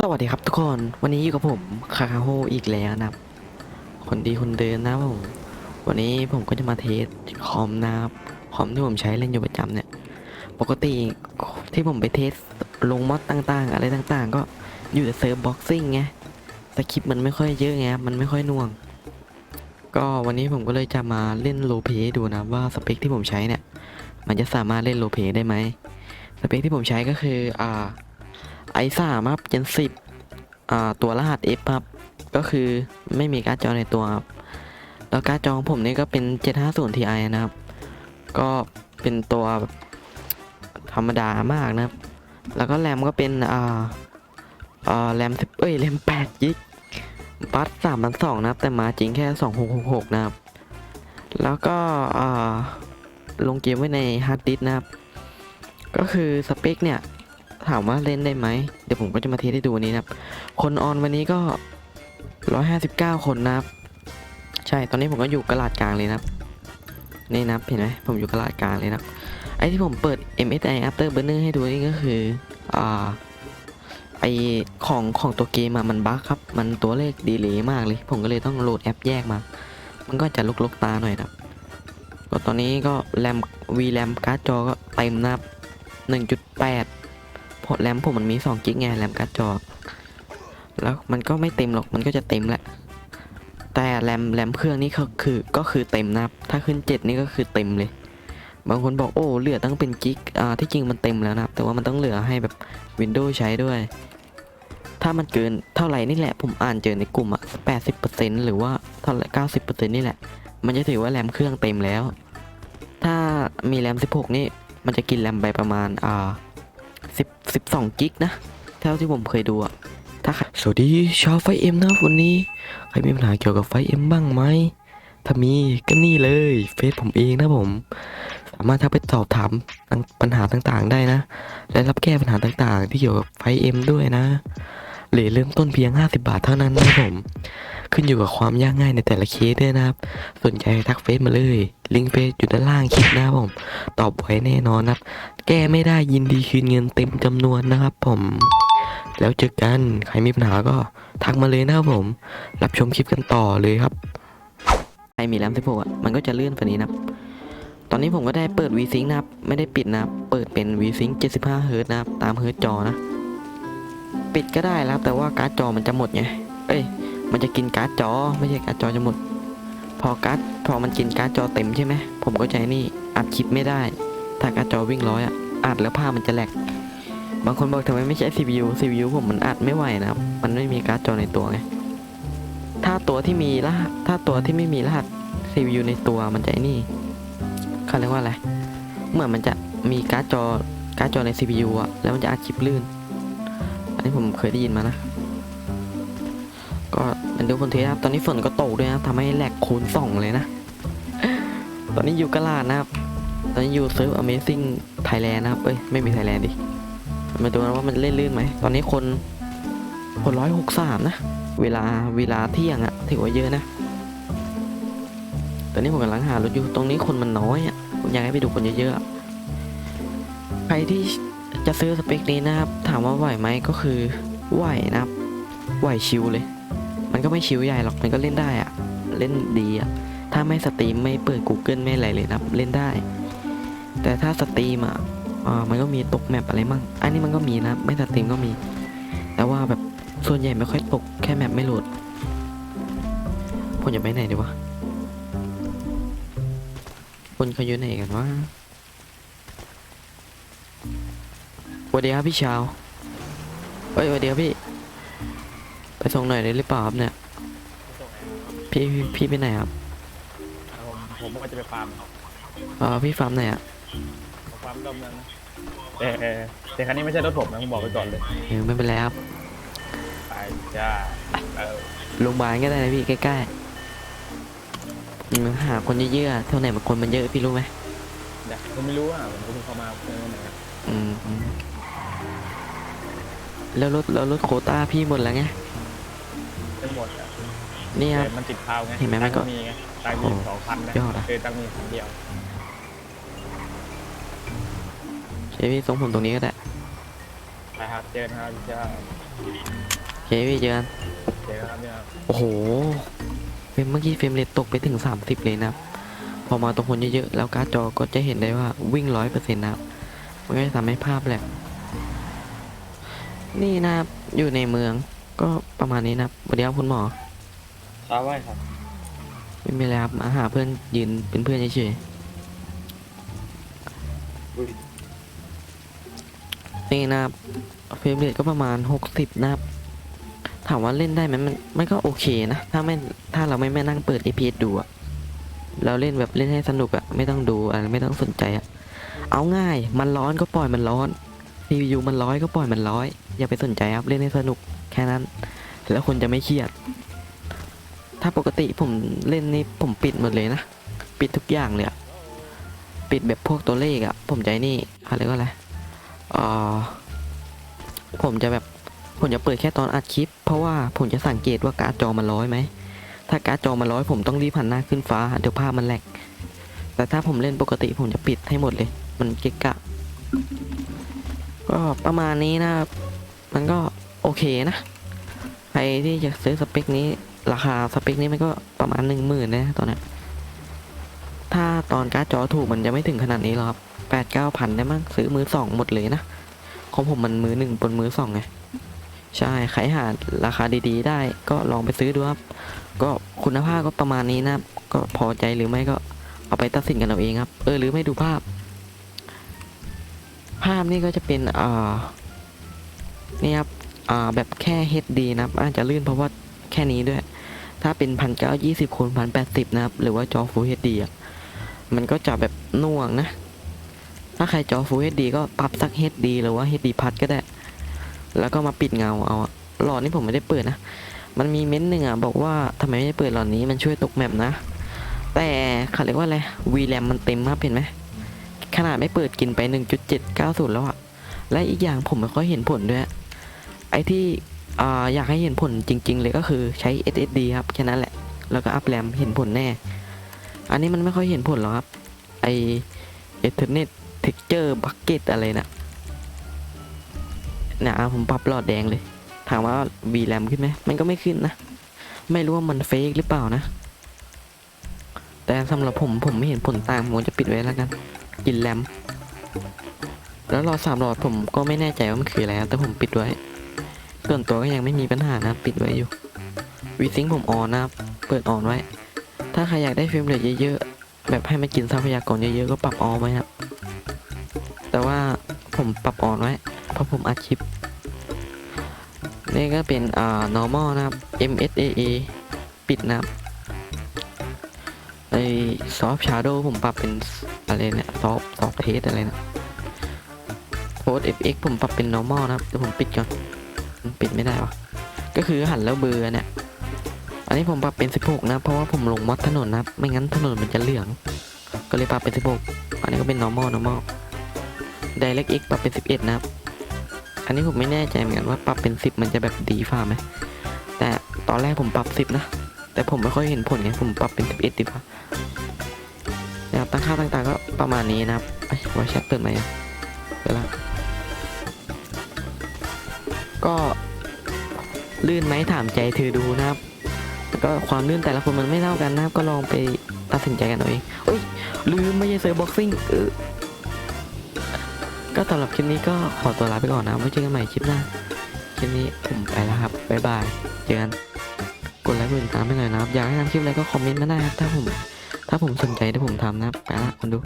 สวัสดีครับทุกคน วันนี้อยู่กับผมคาคาโฮอีกแล้วนะครับ คนดีคนเดินนะผม วันนี้ผมก็จะมาเทสคอมนะครับ คอมที่ผมใช้เล่นอยู่ประจำเนี่ย ปกติที่ผมไปเทสลงมอดต่างๆ อะไรต่างๆ ก็อยู่แต่เซิร์ฟบ็อกซิ่งไงสคริปมันไม่ค่อยเยอะไงมันไม่ค่อยน่วง ก็วันนี้ผมก็เลยจะมาเล่นโลเพดูนะว่าสเปคที่ผมใช้เนี่ย มันจะสามารถเล่นโลเพได้ไหมสเปคที่ผมใช้ก็คืออ่า ไอสามครับเจนสิบอ่าตัวรหัส F ครับ ก็คือไม่มีการ์ดจอในตัวครับ แล้วการ์ดจอของผมนี่ก็เป็น 750 Ti นะครับ ก็เป็นตัวธรรมดามากนะครับ แล้วก็แรมก็เป็นอ่าอ่าแรม10เอ้ยแรม8กิกบัส3 2 0 0นะครับ แต่มาจริงแค่2666นะครับ แล้วก็อ่าลงเกมไว้ในฮาร์ดดิสก์นะครับ ก็คือสเปคเนี่ย ถามว่าเล่นได้ไหม เดี๋ยวผมก็จะมาเทสให้ดูนี้นะครับ คนออนวันนี้ก็ 159 คนนะครับ ใช่ ตอนนี้ผมก็อยู่กระลาดกลางเลยนะครับ นี่นะครับเห็นไหมผมอยู่กระลาดกลางเลยนะครับ ไอที่ผมเปิด MSI After Burner ให้ดูนี่ก็คือ อ่า ไอของของตัวเกมอะมันบั๊กครับ มันตัวเลขดีเลยมากเลย ผมก็เลยต้องโหลดแอปแยกมา มันก็จะลกๆตาหน่อยนะครับก็ตอนนี้ก็แรม VRAM การ์ดจอก็เต็มนะครับ1.8 เพราะแรมผมมันมี2กิกไงแรมการ์ดจอ แล้วมันก็ไม่เต็มหรอกมันก็จะเต็มแหละ แต่แรมแรมเครื่องนี่ก็คือก็คือเต็มนะครับ ถ้าขึ้น 7 นี่ก็คือเต็มเลย บางคนบอกโอ้เหลือตั้งเป็นกิกอ่าที่จริงมันเต็มแล้วนะครับ แต่ว่ามันต้องเหลือให้แบบ Windows ใช้ด้วย ถ้ามันเกินเท่าไหร่นี่แหละผมอ่านเจอในกลุ่มอะ80%หรือว่าเท่าไหร่90%นี่แหละ มันจะถือว่าแรมเครื่องเต็มแล้ว ถ้ามีแรม 16 นี่มันจะกินแรมไปประมาณอ่า สิบสิบสองกิกนะเท่าที่ผมเคยดูอะถ้าใครสวัสดีชาวไฟเอ็มนะวันนี้ ใครมีปัญหาเกี่ยวกับไฟเอ็มบ้างไหมถ้ามีก็นี่เลยเฟซผมเองนะผม สามารถทักไปสอบถามปัญหาต่างๆ ได้นะ และรับแก้ปัญหาต่างๆ ที่เกี่ยวกับไฟเอ็มด้วยนะเหรียญเริ่มต้นเพียง 50 บาทเท่านั้นนะผม ขึ้นอยู่กับความยากง่ายในแต่ละเคสด้วยนะครับ สนใจทักเฟซมาเลย ลิงก์เฟซอยู่ด้านล่างคลิปนะครับผม ตอบไว้แน่นอนครับ แก้ไม่ได้ยินดีคืนเงินเต็มจำนวนนะครับผม แล้วเจอกัน ใครมีปัญหาก็ทักมาเลยนะครับผม รับชมคลิปกันต่อเลยครับ ใครมีแรม16อะ มันก็จะเลื่อนฝันนี้นะครับ ตอนนี้ผมก็ได้เปิด VSync นะครับ ไม่ได้ปิดนะครับ เปิดเป็น VSync 75เฮิรตนะครับ ตามเฮิร์ตจอนะ ปิดก็ได้แล้วแต่ว่าการ์ดจอมันจะหมดไง เอ้ย มันจะกินการ์ดจอ ไม่ใช่การ์ดจอจะหมด พอการ์ดพอมันกินการ์ดจอเต็มใช่ไหมผมก็ใจนี่อัดคลิปไม่ได้ ถ้าการ์ดจอวิ่งร้อยอะอัดแล้วภาพมันจะแหลกบางคนบอกทำไมไม่ใช้ CPU CPU ผมมันอัดไม่ไหวนะครับ มันไม่มีการ์ดจอในตัวไง ถ้าตัวที่มีรหัส ถ้าตัวที่ไม่มีรหัส CPU ในตัวมันจะนี่เขาเรียกว่าอะไร เหมือนมันจะมีการ์ดจอ การ์ดจอใน CPU อะแล้วมันจะอัดคลิปลื่น อันนี้ผมเคยได้ยินมานะ ก็มันดูคนเทสครับ ตอนนี้ฝนก็ตกด้วยนะทำให้แหลกคูณสองเลยนะ ตอนนี้อยู่กะลาดนะครับ ตอนนี้อยู่เซิร์ฟ Amazing Thailand นะครับ เอ้ย ไม่มี Thailand ดิ มาดูนะว่ามันเล่นลื่นไหม ตอนนี้คนคนร้อยหกสามนะ เวลาเวลาเที่ยงอะถือว่าเยอะนะ ตอนนี้ผมกำลังหารถอยู่ ตรงนี้คนมันน้อยอะผมอยากให้ไปดูคนเยอะๆอะใครที่จะซื้อสเปคนี้นะครับ ถามว่าไหวไหมก็คือไหวนะครับไหวชิวเลย มันก็ไม่ชิวใหญ่หรอกมันก็เล่นได้อะเล่นดีอะถ้าไม่สตรีมไม่เปิด Google ไม่อะไรเลยนะเล่นได้ แต่ถ้าสตรีมอะอ่ามันก็มีตกแมปอะไรมั่งอันนี้มันก็มีนะ ไม่สตรีมก็มี แต่ว่าแบบส่วนใหญ่ไม่ค่อยตกแค่แมปไม่โหลดผมจะไปไหนดีวะคนเขาอยู่ไหนกันวะสวัสดีครับพี่ชาวเฮ้ยสวัสดีครับพี่ ส่งหน่อยได้หรือเปล่าครับเนี่ย พี่พี่พี่ไปไหนครับผมผมก็จะไปฟาร์มเออพี่ฟาร์มไหนอะฟาร์มรอบนึงนะแต่เออแต่คันนี้ไม่ใช่รถผมนะผมบอกไว้ก่อนเลยเออไม่เป็นไรครับไปจ้าเออโรงพยาบาลก็ได้นะพี่ใกล้ๆอืมหาคนเยอะๆเท่าไหร่มันคนมันเยอะพี่รู้ไหมเดี๋ยวผมไม่รู้อะผมก็เพิ่งเข้ามาเมื่อไหร่อืมอืมแล้วรถแล้วรถโควต้าพี่หมดแล้วไงทั้ง หมดอะนี่ครับ แต่มันติดพาวไงเห็นไหมมันก็ตังมีไงตังค์มีโอ้สองพันนะยอดอะเคยตังค์มีพันเดียวใช่พี่ส่งผมตรงนี้ก็ได้ไปครับเจอกันครับจ้าโอเคพี่เจอกันเดี๋ยวครับเนี่ยครับโอ้โหเฟรมเมื่อกี้เฟรมเรทตกไปถึง 30 เลยนะครับ พอมาตรงคนเยอะๆแล้วการ์ดจอก็จะเห็นได้ว่าวิ่งร้อยเปอร์เซ็นต์นะครับมันก็จะทำให้ภาพแหลกนี่นะครับอยู่ในเมือง ก็ประมาณนี้นะครับสวัสดีครับคุณหมอ ครับไว้ครับ ไม่มีอะไรครับมาหาเพื่อนยืนเป็นเพื่อนเฉยอุ้ยๆนี่นะครับเฟรมเรทก็ประมาณ 60 นะครับ ถามว่าเล่นได้ไหมมันมันก็โอเคนะ ถ้าไม่ถ้าเราไม่แม่นั่งเปิด APS ดูอะเราเล่นแบบเล่นให้สนุกอะไม่ต้องดูอะไรไม่ต้องสนใจอะเอาง่าย มันร้อนก็ปล่อยมันร้อน CPU มันร้อยก็ปล่อยมันร้อย อย่าไปสนใจครับเล่นให้สนุกแค่นั้น แล้วคนจะไม่เครียด ถ้าปกติผมเล่นนี่ผมปิดหมดเลยนะ ปิดทุกอย่างเลยปิดแบบพวกตัวเลขอะผมใจนี่อะไรก็อะไรอ่าผมจะแบบผมจะเปิดแค่ตอนอัดคลิป เพราะว่าผมจะสังเกตว่าการ์ดจอมันร้อยไหม ถ้าการ์ดจอมันร้อยผมต้องรีบหันหน้าขึ้นฟ้าเดี๋ยวภาพมันแหลกแต่ถ้าผมเล่นปกติผมจะปิดให้หมดเลย มันเกะกะ ก็ประมาณนี้นะครับ มันก็โอเคนะ ใครที่จะซื้อสเปคนี้ ราคาสเปคนี้มันก็ประมาณหนึ่งหมื่นนะตอนนี้ถ้าตอนการ์ดจอถูกมันจะไม่ถึงขนาดนี้หรอกครับแปดเก้าพันได้มั้งซื้อมือสองหมดเลยนะ ของผมมันมือหนึ่งบนมือสองไง ใช่ ใครหาราคาดีๆ ได้ก็ลองไปซื้อดูครับ ก็คุณภาพก็ประมาณนี้นะ ก็พอใจหรือไม่ก็เอาไปตัดสินกันเอาเองครับ เออหรือไม่ดูภาพ ภาพนี่ก็จะเป็นอ่านี่ครับอ่าแบบแค่ HD นะครับ อาจจะลื่นเพราะว่าแค่นี้ด้วย ถ้าเป็นพันเก้ายี่สิบคูณพันแปดสิบนะครับ หรือว่าจอ Full HD อะมันก็จะแบบน่วงนะ ถ้าใครจอ Full HD ก็ปรับสัก HD หรือว่า HD พัดก็ได้ แล้วก็มาปิดเงาเอาหลอดนี่ผมไม่ได้เปิดนะ มันมีเม้นต์หนึ่งอะบอกว่าทำไมไม่ได้เปิดหลอดนี้มันช่วยตกแมปนะ แต่เขาเรียกว่าอะไร VRAM มันเต็มครับเห็นไหม ขนาดไม่เปิดกินไป 1.790 แล้วอะและอีกอย่างผมไม่ค่อยเห็นผลด้วย ไอ้ที่อ่อยากให้เห็นผลจริง ๆ เลยก็คือใช้ SSD ครับแค่นั้นแหละ แล้วก็อัพแรมเห็นผลแน่ อันนี้มันไม่ค่อยเห็นผลหรอกครับ ไอ Ethernet Texture Bucket อะไรนะเนี่ยอะผมปรับหลอดแดงเลย ถามว่า VRAM ขึ้นไหม มันก็ไม่ขึ้นนะ ไม่รู้ว่ามันเฟกหรือเปล่านะ แต่สำหรับผมผมไม่เห็นผลต่างผมจะปิดไว้แล้วกัน กินแรมแล้วหลอดสามหลอดผมก็ไม่แน่ใจว่ามันคืออะไรแต่ผมปิดไว้ ส่วนตัวก็ยังไม่มีปัญหานะปิดไว้อยู่วีซิงผมออนนะเปิดออนไว้ ถ้าใครอยากได้เฟรมเรทเยอะๆแบบให้มันกินทรัพยากรเยอะๆก็ปรับออนไว้ครับแต่ว่าผมปรับออนไว้ เพราะผมอัดคลิปนี่ก็เป็นอ่า normal นะครับ MSAA ปิดนะครับ ไอ soft shadow ผมปรับเป็นอะไรเนี่ย soft soft t อะไรนะ post fx ผมปรับเป็น normal นะครับเดี๋ยวผมปิดก่อนมันปิดไม่ได้วะก็คือหันแล้วเบอร์เนี่ยอันนี้ผมปรับเป็น 16 นะ เพราะว่าผมลงมอดถนนนะไม่งั้นถนนมันจะเหลือง ก็เลยปรับเป็น 16 อันนี้ก็เป็น normal normal direct x ปรับเป็น 11 นะครับ อันนี้ผมไม่แน่ใจเหมือนกันว่าปรับเป็น 10 มันจะแบบดีฟ้าไหมแต่ตอนแรกผมปรับ 10 นะ แต่ผมไม่ค่อยเห็นผลไงผมปรับเป็น 11ดีกว่า ตั้งค่าต่างๆก็ประมาณนี้นะครับไอ้วายแชทเปิดไหมเปิดละก็ลื่นไหมถามใจเธอดูนะครับแล้วก็ความลื่นแต่ละคนมันไม่เท่ากันนะครับ ก็ลองไปตัดสินใจกันเอาเองเอ้ยลืมไม่ใช่เซิร์บ็อกซิ่งเออก็สำหรับคลิปนี้ก็ขอตัวลาไปก่อนนะไว้เจอกันใหม่คลิปหน้าคลิปนี้ผมไปแล้วครับบ๊ายบายเจอกันกดไลค์กดติดตามให้หน่อยนะครับ อยากให้ทำคลิปอะไรก็คอมเมนต์มาได้ครับถ้าผม ถ้าผมสนใจถ้าผมทำนะครับไปละคนดู